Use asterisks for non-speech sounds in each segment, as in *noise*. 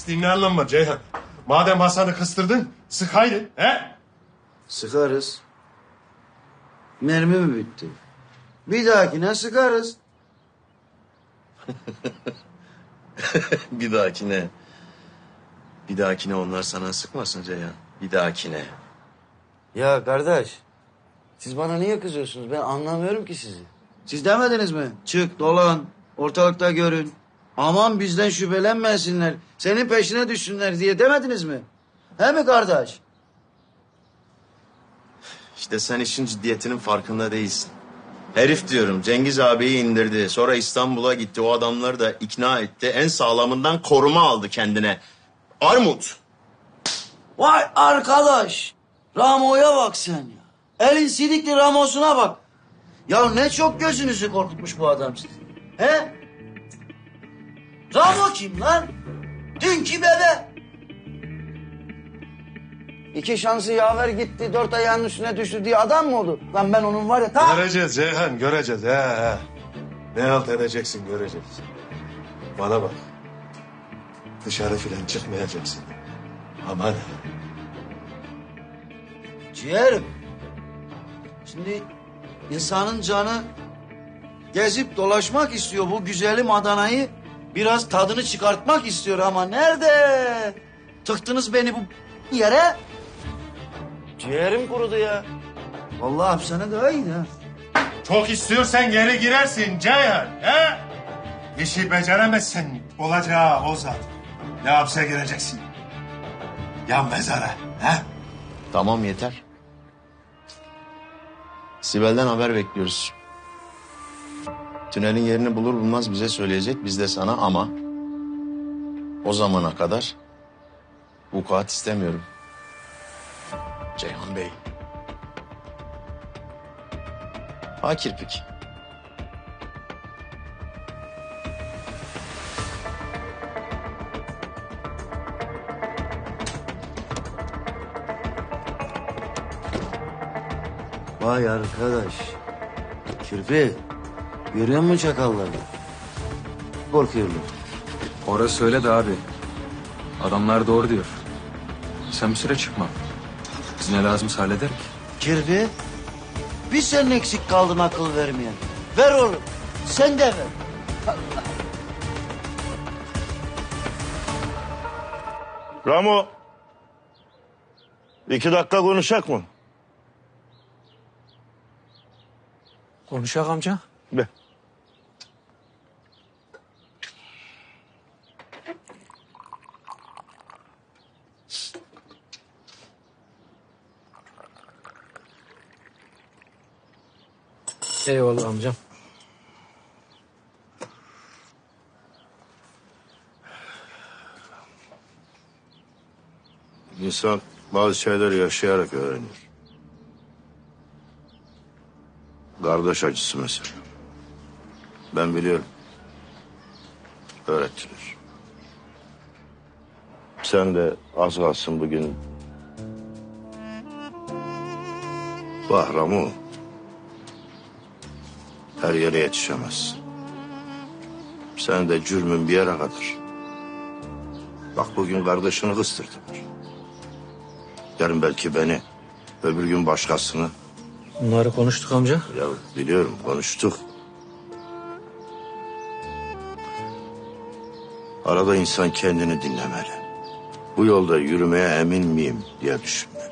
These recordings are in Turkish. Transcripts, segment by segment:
Pisliğinden mı Ceyhan? Madem Hasan'ı kıstırdın, sıkaydın, he? Sıkarız. Mermi mi bitti? Bir dahakine sıkarız. *laughs* Bir dahakine. Bir dahakine onlar sana sıkmasın Ceyhan. Bir dahakine. Ya kardeş, siz bana niye kızıyorsunuz? Ben anlamıyorum ki sizi. Siz demediniz mi? Çık, dolan, ortalıkta görün. Aman bizden şüphelenmesinler, senin peşine düşsünler diye demediniz mi? He mi kardeş? İşte sen işin ciddiyetinin farkında değilsin. Herif diyorum Cengiz abiyi indirdi. Sonra İstanbul'a gitti. O adamları da ikna etti. En sağlamından koruma aldı kendine. Armut. Vay arkadaş, Ramo'ya bak sen ya. Elin sidikli Ramos'una bak. Ya ne çok gözünüzü korkutmuş bu adam sizi. He? Ramo kim lan? Dünkü bebe. İki şansı yaver gitti, dört ayağının üstüne düştü diye adam mı oldu? Lan ben onun var ya ta... Göreceğiz Ceyhan, göreceğiz, he he. Ne halt edeceksin, göreceğiz. Bana bak. Dışarı filan çıkmayacaksın. Aman. Ciğerim. Şimdi insanın canı gezip dolaşmak istiyor bu güzelim Adana'yı. Biraz tadını çıkartmak istiyor ama nerede? Tıktınız beni bu yere. Ciğerim kurudu ya. Vallahi hapishane daha iyiydi ha. Çok istiyorsan geri girersin Ceyhan, he? İşi beceremezsen olacağı o zat. Ya hapse gireceksin, ya mezara, he? Tamam yeter. Sibel'den haber bekliyoruz. Tünelin yerini bulur bulmaz bize söyleyecek. Biz de sana ama o zamana kadar vukuat istemiyorum. Ceyhan Bey. Ha kirpik. Vay arkadaş. Kirpi. Görüyor musun çakalları? Korkuyorlar. Orası öyle de abi. Adamlar doğru diyor. Sen bir süre çıkma. Biz ne lazımsa hallederik. Kirpi. Bir sen eksik kaldın akıl vermeyen. Ver oğlum. Sen de ver. Ramo. iki dakika konuşacak mı? Konuşak amca. Be. Eyvallah amcam. İnsan bazı şeyleri yaşayarak öğrenir. Kardeş acısı mesela. Ben biliyorum. Öğrettiler. Sen de az kalsın bugün... Bahramı her yere yetişemez. Sen de cürmün bir yere kadar. Bak bugün kardeşini kıstırdılar. Yarın belki beni, öbür gün başkasını. Bunları konuştuk amca. Ya biliyorum konuştuk. Arada insan kendini dinlemeli. Bu yolda yürümeye emin miyim diye düşünmeli.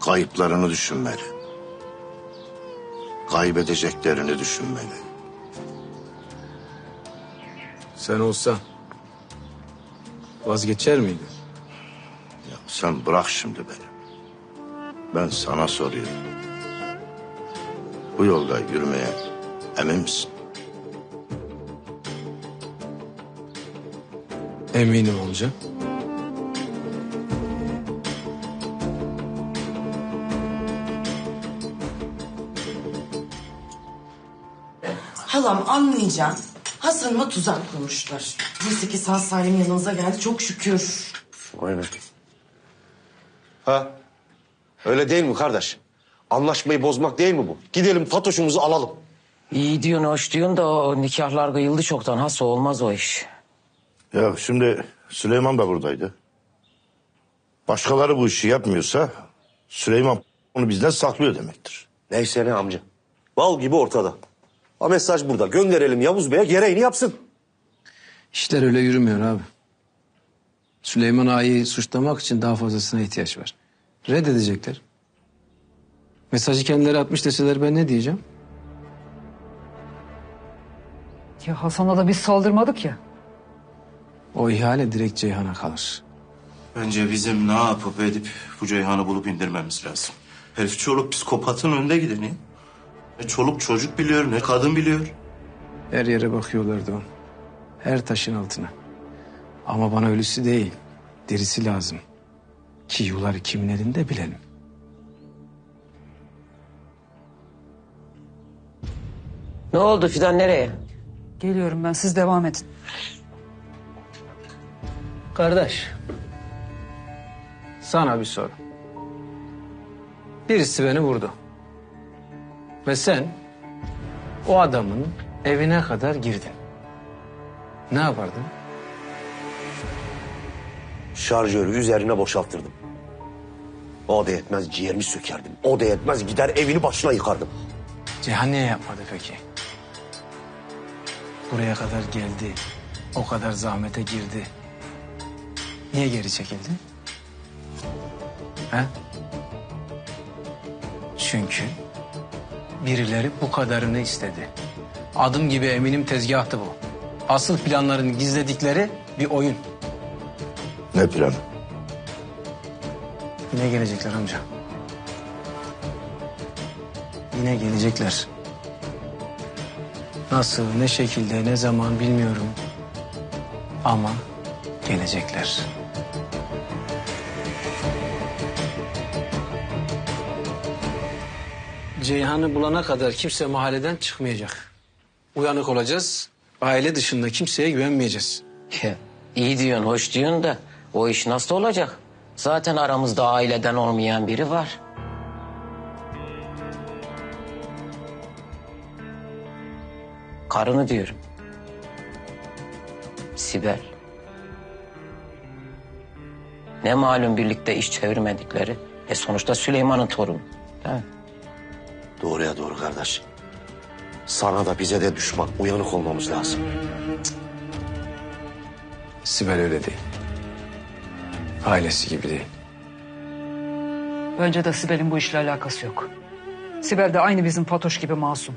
Kayıplarını düşünmeli. Kaybedeceklerini düşünmeli. Sen olsan vazgeçer miydin? Ya sen bırak şimdi beni. Ben sana soruyorum. Bu yolda yürümeye emin misin? Eminim amca. Halam anlayacağım. Hasan'ıma tuzak kurmuşlar. Neyse ki sağ salim yanınıza geldi çok şükür. Aynen. Ha? Öyle değil mi kardeş? Anlaşmayı bozmak değil mi bu? Gidelim Fatoş'umuzu alalım. İyi diyorsun, hoş diyorsun da o nikahlar kıyıldı çoktan. Hasta olmaz o iş. Ya şimdi Süleyman da buradaydı. Başkaları bu işi yapmıyorsa Süleyman onu bizden saklıyor demektir. Neyse ne amca. Bal gibi ortada. Ha mesaj burada. Gönderelim Yavuz Bey'e gereğini yapsın. İşler öyle yürümüyor abi. Süleyman Ağa'yı suçlamak için daha fazlasına ihtiyaç var. Reddedecekler. Mesajı kendileri atmış deseler ben ne diyeceğim? Ya Hasan'a da biz saldırmadık ya. O ihale direkt Ceyhan'a kalır. Bence bizim ne yapıp edip bu Ceyhan'ı bulup indirmemiz lazım. Herif çoluk psikopatın önde gideni. Ne çoluk çocuk biliyor ne kadın biliyor. Her yere bakıyorlardı on. Her taşın altına. Ama bana ölüsü değil, dirisi lazım. Ki yuları kimin elinde bilelim. Ne oldu Fidan nereye? Geliyorum ben siz devam edin. Kardeş. Sana bir soru. Birisi beni vurdu. Ve sen o adamın evine kadar girdin. Ne yapardın? Şarjörü üzerine boşalttırdım. O da yetmez ciğerimi sökerdim. O da yetmez gider evini başına yıkardım. Cihan niye yapmadı peki? Buraya kadar geldi. O kadar zahmete girdi. Niye geri çekildi? He? Çünkü birileri bu kadarını istedi. Adım gibi eminim tezgahtı bu. Asıl planların gizledikleri bir oyun. Ne planı? Yine gelecekler amca. Yine gelecekler. Nasıl, ne şekilde, ne zaman bilmiyorum. Ama gelecekler. Ceyhan'ı bulana kadar kimse mahalleden çıkmayacak. Uyanık olacağız. Aile dışında kimseye güvenmeyeceğiz. Ya, iyi diyorsun, hoş diyorsun da o iş nasıl olacak? Zaten aramızda aileden olmayan biri var. Karını diyorum. Sibel. Ne malum birlikte iş çevirmedikleri. E sonuçta Süleyman'ın torunu. Değil mi? Doğruya doğru kardeş. Sana da bize de düşman. Uyanık olmamız lazım. Sibel öyle değil. Ailesi gibi değil. Bence de Sibel'in bu işle alakası yok. Sibel de aynı bizim Fatoş gibi masum.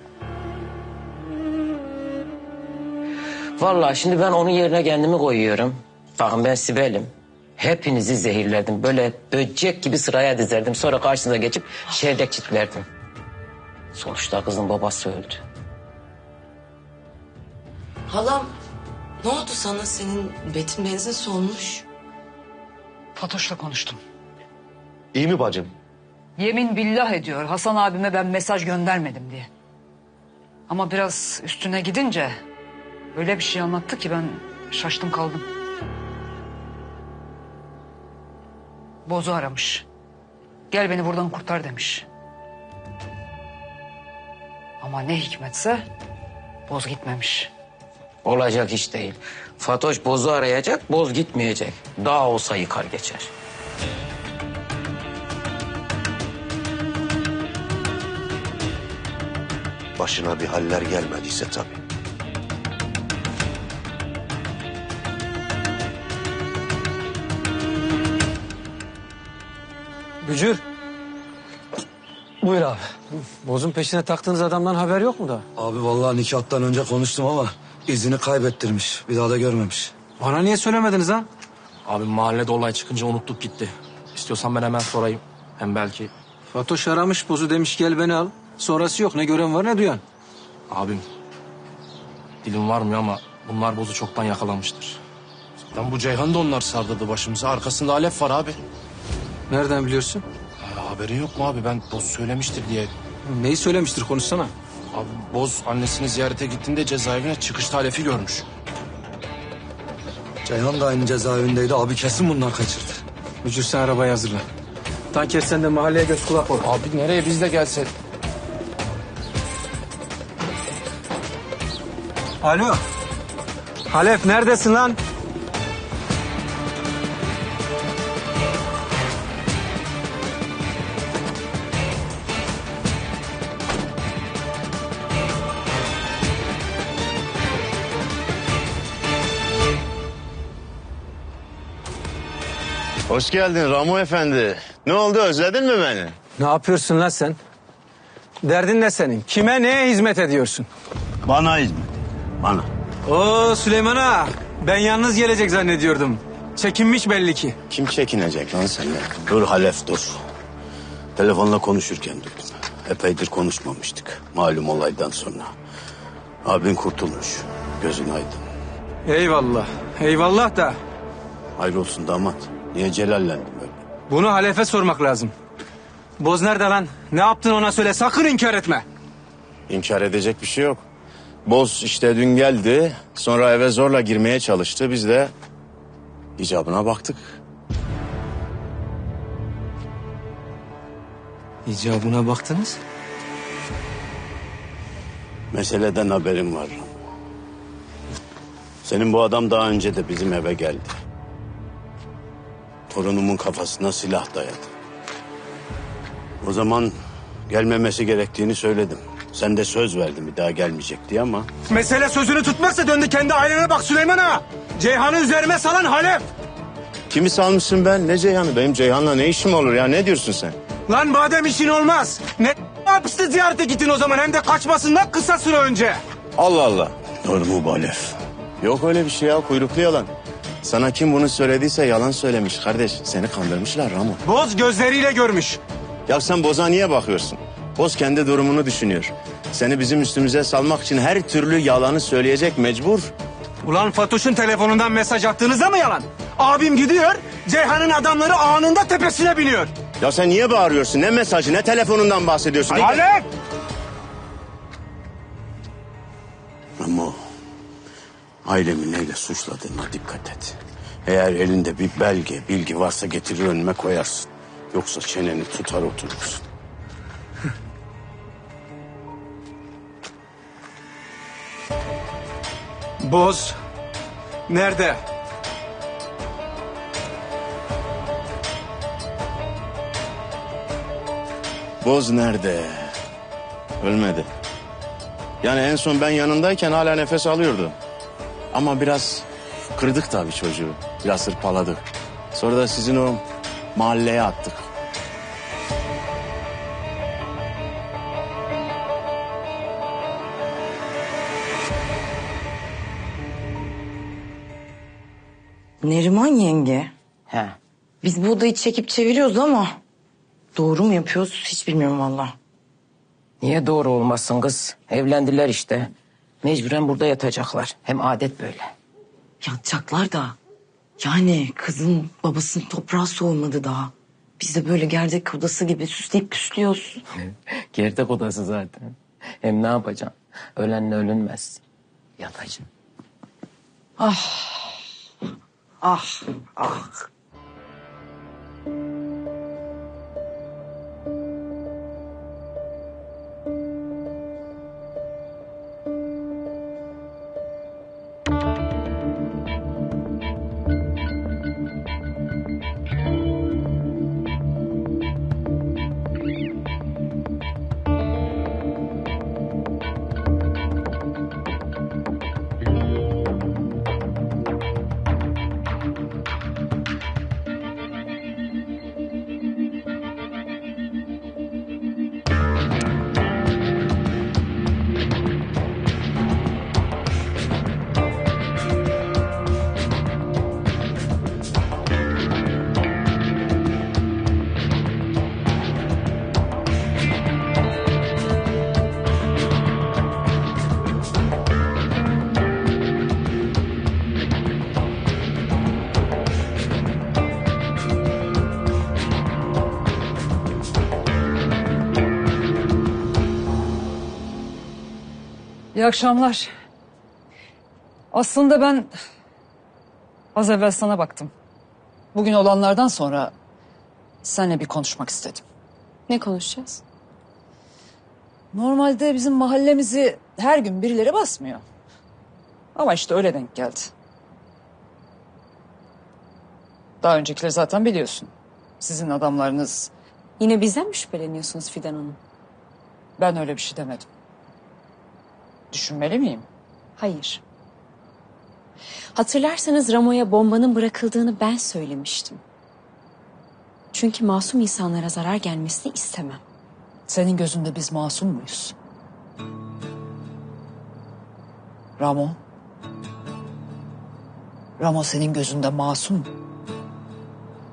Vallahi şimdi ben onun yerine kendimi koyuyorum. Bakın ben Sibel'im. Hepinizi zehirlerdim. Böyle böcek gibi sıraya dizerdim. Sonra karşısına geçip şerdek çitlerdim. Sonuçta kızın babası öldü. Halam ne oldu sana? Senin betin benzin solmuş. Fatoş'la konuştum. İyi mi bacım? Yemin billah ediyor Hasan abime ben mesaj göndermedim diye. Ama biraz üstüne gidince öyle bir şey anlattı ki ben şaştım kaldım. Bozu aramış. Gel beni buradan kurtar demiş. Ama ne hikmetse Boz gitmemiş. Olacak iş değil. Fatoş bozu arayacak, boz gitmeyecek. Daha olsa yıkar geçer. Başına bir haller gelmediyse tabii. Bücür. Buyur abi. Bozun peşine taktığınız adamdan haber yok mu da? Abi vallahi nikahtan önce konuştum ama izini kaybettirmiş. Bir daha da görmemiş. Bana niye söylemediniz ha? Abi mahallede olay çıkınca unuttuk gitti. İstiyorsan ben hemen sorayım. Hem belki Fatoş aramış bozu demiş gel beni al. Sonrası yok ne gören var ne duyan. abim dilim varmıyor ama bunlar bozu çoktan yakalamıştır. Lan bu Ceyhan da onlar sardırdı başımıza. Arkasında Alef var abi. Nereden biliyorsun? Ha, haberin yok mu abi? Ben Boz söylemiştir diye. Neyi söylemiştir konuşsana. Abi Boz annesini ziyarete gittiğinde cezaevine çıkışta Alef'i görmüş. Ceyhan da aynı cezaevindeydi. Abi kesin bunlar kaçırdı. Bücür sen arabayı hazırla. Tanker sen de mahalleye göz kulak ol. Abi nereye biz de gelsek? Alo. Halef neredesin lan? Hoş geldin Ramo Efendi. Ne oldu özledin mi beni? Ne yapıyorsun lan sen? Derdin ne senin? Kime neye hizmet ediyorsun? Bana hizmet. Bana. Oo Süleyman ağa. Ben yalnız gelecek zannediyordum. Çekinmiş belli ki. Kim çekinecek lan senden? Dur Halef dur. Telefonla konuşurken duydum. Epeydir konuşmamıştık. Malum olaydan sonra. Abin kurtulmuş. Gözün aydın. Eyvallah. Eyvallah da Hayrolsun damat. Niye celallendin böyle? bunu Halef'e sormak lazım. Boz nerede lan? Ne yaptın ona söyle sakın inkar etme. İnkar edecek bir şey yok. Boz işte dün geldi. Sonra eve zorla girmeye çalıştı. Biz de icabına baktık. İcabına baktınız. Meseleden haberim var. Senin bu adam daha önce de bizim eve geldi. Torunumun kafasına silah dayadı. O zaman gelmemesi gerektiğini söyledim. Sen de söz verdin bir daha gelmeyecek diye ama... Mesele sözünü tutmazsa döndü kendi ailene bak Süleyman ağa. Ceyhan'ı üzerime salan Halef. Kimi salmışsın ben? Ne Ceyhan'ı? Benim Ceyhan'la ne işim olur ya? Ne diyorsun sen? Lan madem işin olmaz. Ne hapiste ziyarete gittin o zaman hem de kaçmasından kısa süre önce. Allah Allah. Doğru mu bu Alef? Yok öyle bir şey ya. Kuyruklu yalan. Sana kim bunu söylediyse yalan söylemiş kardeş. Seni kandırmışlar Ramo. Boz gözleriyle görmüş. Ya sen Boz'a niye bakıyorsun? Boz kendi durumunu düşünüyor. Seni bizim üstümüze salmak için her türlü yalanı söyleyecek mecbur. Ulan Fatoş'un telefonundan mesaj attığınızda mı yalan? Abim gidiyor, Ceyhan'ın adamları anında tepesine biniyor. Ya sen niye bağırıyorsun? Ne mesajı, ne telefonundan bahsediyorsun? Halef! Ailemi neyle suçladığına dikkat et. Eğer elinde bir belge, bilgi varsa getirir önüme koyarsın. Yoksa çeneni tutar oturursun. *laughs* Boz, nerede? Boz nerede? Ölmedi. Yani en son ben yanındayken hala nefes alıyordu. Ama biraz kırdık tabii çocuğu. Biraz hırpaladık. Sonra da sizin o mahalleye attık. Neriman yenge. He. Biz bu odayı çekip çeviriyoruz ama... Doğru mu yapıyoruz hiç bilmiyorum valla. Niye doğru olmasın kız? Evlendiler işte. Mecburen burada yatacaklar. Hem adet böyle. Yatacaklar da. Yani kızın babasının toprağı soğumadı daha. Biz de böyle gerdek odası gibi süsleyip püslüyoruz. *laughs* Gerdek odası zaten. Hem ne yapacaksın? Ölenle ölünmez. Yatacaksın. Ah, ah. İyi akşamlar. Aslında ben az evvel sana baktım. Bugün olanlardan sonra seninle bir konuşmak istedim. Ne konuşacağız? Normalde bizim mahallemizi her gün birileri basmıyor. Ama işte öyle denk geldi. Daha öncekileri zaten biliyorsun. Sizin adamlarınız Yine bizden mi şüpheleniyorsunuz Fidan Hanım? ben öyle bir şey demedim. Düşünmeli miyim? Hayır. Hatırlarsanız Ramo'ya bombanın bırakıldığını ben söylemiştim. Çünkü masum insanlara zarar gelmesini istemem. Senin gözünde biz masum muyuz? Ramo. Ramo senin gözünde masum mu?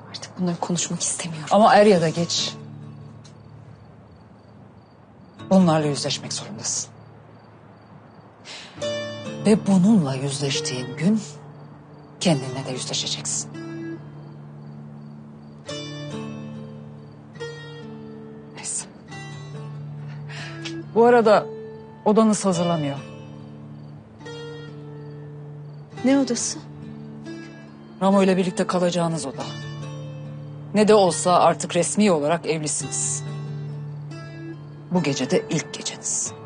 Artık bunları konuşmak istemiyorum. Ama er ya da geç. Bunlarla yüzleşmek zorundasın. Ve bununla yüzleştiğin gün kendinle de yüzleşeceksin. Neyse. Bu arada odanız hazırlanıyor. Ne odası? Ramo ile birlikte kalacağınız oda. Ne de olsa artık resmi olarak evlisiniz. Bu gece de ilk geceniz.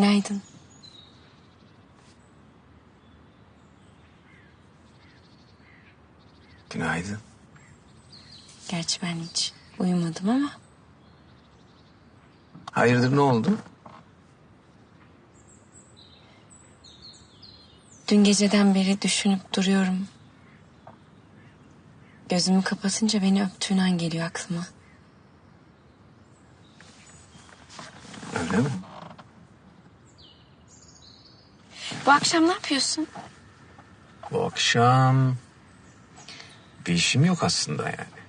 Günaydın. Günaydın. Gerçi ben hiç uyumadım ama. Hayırdır ne oldu? Dün geceden beri düşünüp duruyorum. Gözümü kapatınca beni öptüğün an geliyor aklıma. Öyle mi? Bu akşam ne yapıyorsun? Bu akşam bir işim yok aslında yani.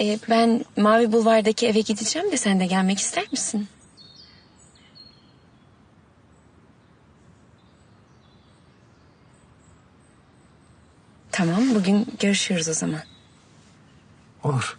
Ee, ben Mavi Bulvar'daki eve gideceğim de sen de gelmek ister misin? Tamam bugün görüşürüz o zaman. Olur.